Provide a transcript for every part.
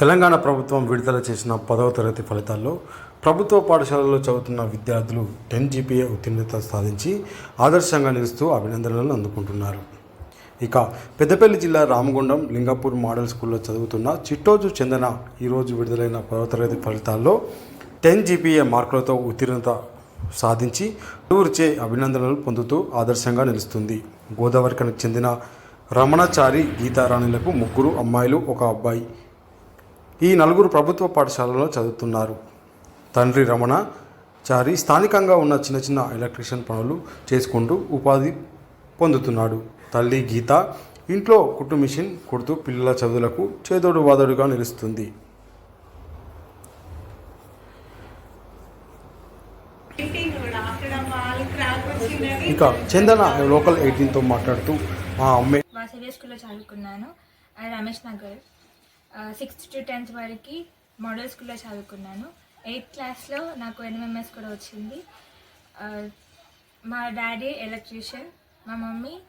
తెలంగాణ ప్రభుత్వం విడుదల చేసిన పదవ తరగతి ఫలితాల్లో ప్రభుత్వ పాఠశాలలో చదువుతున్న విద్యార్థులు టెన్ జీపీఏ ఉత్తీర్ణత సాధించి ఆదర్శంగా నిలుస్తూ అభినందనలు అందుకుంటున్నారు. ఇక పెద్దపల్లి జిల్లా రామగుండం లింగాపూర్ మోడల్ స్కూల్లో చదువుతున్న చిట్టోజు చందన ఈరోజు విడుదలైన పదవ తరగతి ఫలితాల్లో టెన్ జీపీఏ మార్కులతో ఉత్తీర్ణత సాధించి చే అభినందనలు పొందుతూ ఆదర్శంగా నిలుస్తుంది. గోదావరికనికి చెందిన రమణచారి గీతారాణిలకు ముగ్గురు అమ్మాయిలు ఒక అబ్బాయి ఈ నలుగురు ప్రభుత్వ పాఠశాలలో చదువుతున్నారు. తండ్రి రమణ చారి స్థానికంగా ఉన్న చిన్న చిన్న ఎలక్ట్రీషియన్ పనులు చేసుకుంటూ ఉపాధి పొందుతున్నాడు. తల్లి గీత ఇంట్లో కుట్టు మిషన్ కుడుతూ పిల్లల చదువులకు చేదోడు వాదోడుగా నిలుస్తుంది. ఇక చందన లోకల్ ఎయిటీన్తో మాట్లాడుతూ మా అమ్మాయి స్కూల్లో చదువుకున్నాను. Ramesh Nagar. Sixth to tenth వరకు మోడల్ స్కూల్లో చదువుకున్నాను. ఎయిత్ క్లాస్లో నాకు ఎన్ఎంఎంఎస్ కూడా వచ్చింది. మా డాడీ ఎలక్ట్రీషియన్ మా మమ్మీ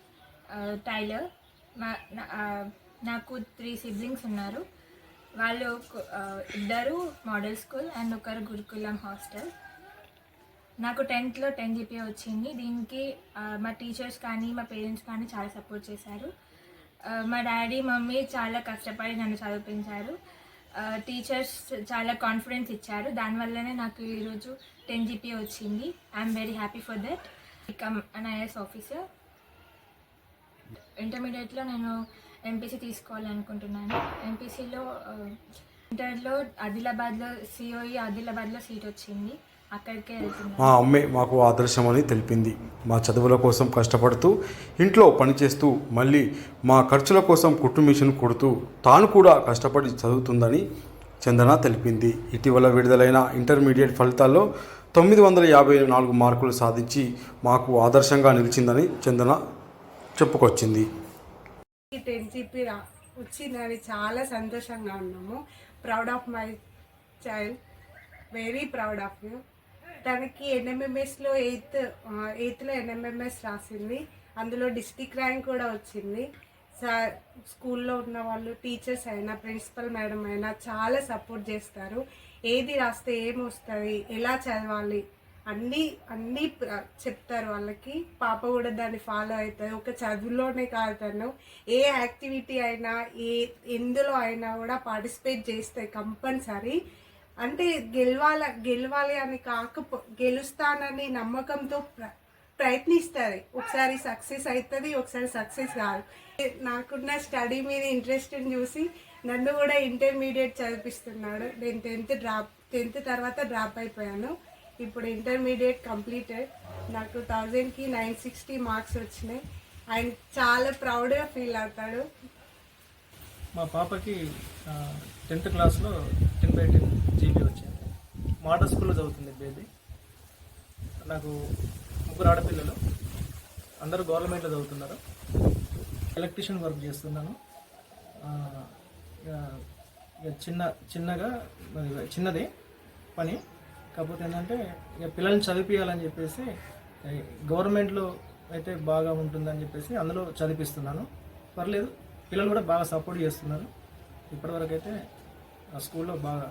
టైలర్ మా నా- నాకు త్రీ సిబ్లింగ్స్ ఉన్నారు. వాళ్ళు ఇద్దరు మోడల్ స్కూల్ అండ్ ఒకరు గురుకులం హాస్టల్ నాకు టెన్త్లో టెన్ జీపీ వచ్చింది. దీనికి మా టీచర్స్ కానీ మా పేరెంట్స్ కానీ చాలా సపోర్ట్ చేశారు. మా డాడీ మమ్మీ చాలా కష్టపడి నన్ను చదివించారు. టీచర్స్ చాలా కాన్ఫిడెన్స్ ఇచ్చారు. దానివల్లనే నాకు ఈరోజు టెన్ జీపీ వచ్చింది. I'm very happy for that. Become an IAS officer. ఇంటర్మీడియట్లో నేను ఎంపీసీ తీసుకోవాలనుకుంటున్నాను. ఎంపీసీలో ఇంటర్లో ఆదిలాబాద్లో సిఓఈ ఆదిలాబాద్లో సీట్ వచ్చింది. మా అమ్మే మాకు ఆదర్శమని తెలిపింది. మా చదువుల కోసం కష్టపడుతూ ఇంట్లో పనిచేస్తూ మళ్ళీ మా ఖర్చుల కోసం కుట్టు మిషన్ కుడుతూ తాను కూడా కష్టపడి చదువుతుందని చందన తెలిపింది. ఇటీవల విడుదలైన ఇంటర్మీడియట్ ఫలితాల్లో తొమ్మిది వందల యాభై నాలుగు మార్కులు సాధించి మాకు ఆదర్శంగా నిలిచిందని చందన చెప్పుకొచ్చింది. వచ్చిందని చాలా సంతోషంగా ఉన్నాము. Proud of my child very proud of you తనకి ఎన్ఎంఎంఎస్లో ఎయిత్ ఎయిత్లో ఎన్ఎంఎంఎస్ రాసింది. అందులో డిస్టిక్ ర్యాంక్ కూడా వచ్చింది. సార్ స్కూల్లో ఉన్న వాళ్ళు టీచర్స్ అయినా ప్రిన్సిపల్ మేడం అయినా చాలా సపోర్ట్ చేస్తారు. ఏది రాస్తే ఏమొస్తుంది ఎలా చదవాలి అన్నీ అన్నీ చెప్తారు వాళ్ళకి. పాప కూడా దాన్ని ఫాలో అవుతుంది. ఒక చదువులోనే కాదు తను. ఏ యాక్టివిటీ అయినా ఏ ఎందులో అయినా కూడా పార్టిసిపేట్ చేస్తాయి కంపల్సరీ. అంటే గెలవాల గెలవాలి అని కాకపో గెలుస్తానని నమ్మకంతో ప్ర- ప్రయత్నిస్తుంది. ఒకసారి సక్సెస్ అవుతుంది ఒకసారి సక్సెస్ కాదు. నాకున్న స్టడీ మీద ఇంట్రెస్ట్ చూసి నన్ను కూడా ఇంటర్మీడియట్ చదివిస్తున్నాడు నేను టెన్త్ డ్రాప్ టెన్త్ తర్వాత డ్రాప్ అయిపోయాను. ఇప్పుడు ఇంటర్మీడియట్ కంప్లీటెడ్. నాకు థౌజండ్కి నైన్ సిక్స్టీ మార్క్స్ వచ్చినాయి. ఆయన చాలా ప్రౌడ్గా ఫీల్ అవుతాడు. మా పాపకి టెన్త్ క్లాస్లో టెన్ బై టెన్ జీబీ వచ్చింది. మోడల్ స్కూల్లో చదువుతుంది బేబీ. నాకు ముగ్గురు ఆడపిల్లలు. అందరూ గవర్నమెంట్లో చదువుతున్నారు. ఎలక్ట్రీషియన్ వర్క్ చేస్తున్నాను. ఇక ఇక చిన్న చిన్నగా చిన్నది పని. కాకపోతే ఏంటంటే ఇక పిల్లల్ని చదివించాలని చెప్పేసి గవర్నమెంట్లో అయితే బాగా ఉంటుందని చెప్పేసి అందులో చదివిస్తున్నాను పర్లేదు. పిల్లలు కూడా బాగా సపోర్ట్ చేస్తున్నారు. ఇప్పటివరకు అయితే ఆ స్కూల్లో బాగా